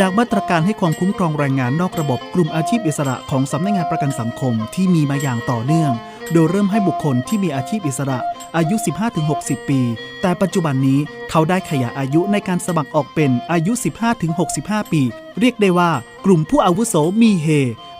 จากมาตรการให้ความคุ้มครองแรงงานนอกระบบกลุ่มอาชีพอิสระของสำนักงานประกันสังคมที่มีมาอย่างต่อเนื่อง โดยเริ่มให้บุคคลที่มีอาชีพอิสระ อายุ 15-60 ปี แต่ปัจจุบันนี้เขาได้ขยายอายุในการสมัครออกเป็นอายุ 15-65 ปี เรียกได้ว่ากลุ่มผู้อาวุโสมีเฮ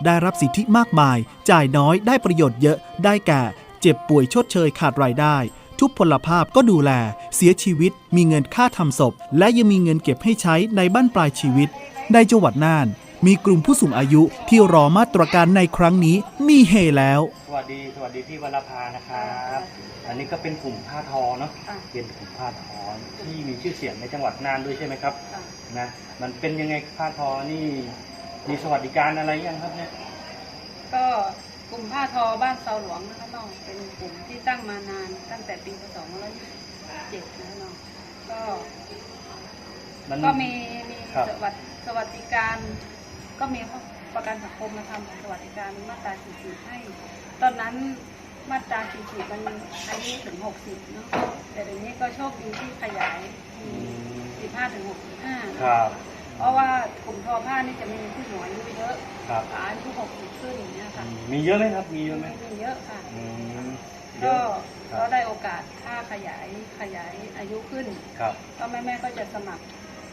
ได้รับสิทธิมากมาย จ่ายน้อยได้ประโยชน์เยอะได้แก่ เจ็บป่วยชดเชยขาดรายได้ ทุกพลภาพก็ดูแล เสียชีวิต มีเงินค่าทำศพ และยังมีเงินเก็บให้ใช้ในบ้านปลายชีวิต ในจังหวัดน่าน มีกลุ่มผู้สูงอายุที่รอมาตรการในครั้งนี้มีเฮแล้ว สวัสดีสวัสดีพี่วรภานะครับอันนี้ก็เป็นกลุ่มผ้าทอเนาะค่ะเป็นกลุ่มผ้าทอที่มีชื่อเสียงในจังหวัดน่านด้วยใช่ไหมครับค่ะนะมันเป็นยังไงผ้าทอนี่มีสวัสดิการอะไรยังครับเนี่ยก็ กลุ่มผ้าทอบ้านเซาหลวงนะคะน้องเป็นกลุ่มที่ตั้งมานานตั้งแต่ปีพศ2527นะคะน้องก็มันก็มีมีครับ สวัสดิสวัสดิการ ก็มีประกันสังคมมาทำสวัสดิการมาตรา40ให้ ตอนนั้นมาตรา40มันอายุถึง 60เนาะแต่เดี๋ยวนี้ก็โชคดีที่ขยายอืมีม15ถึง65 ครับ เพราะว่ากลุ่มทอผ้านี่จะมีผู้หน่วยอายุเยอะ ครับอายุ60ขึ้นอย่างเงี้ยอืค่ะมมีเยอะไหมครับ มีเยอะไหมมีเยอะค่ะ อืมเยก็อะ ครัก็บได้โอกาสค่าขยายขยายอายุขึ้น ครับ ก็แม่แม่ๆก็จะสมัคร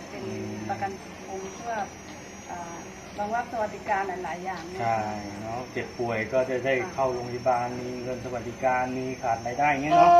เป็นอืม ประกันสังคมเพื่ออ่ารองรับสวัสดิการหลาย ๆ อย่างเนี่ย ใช่เนาะเจ็บป่วยก็จะได้เข้าโรงพยาบาลมีเงินสวัสดิการมีขาดรายได้อย่างเงี้ยเนาะ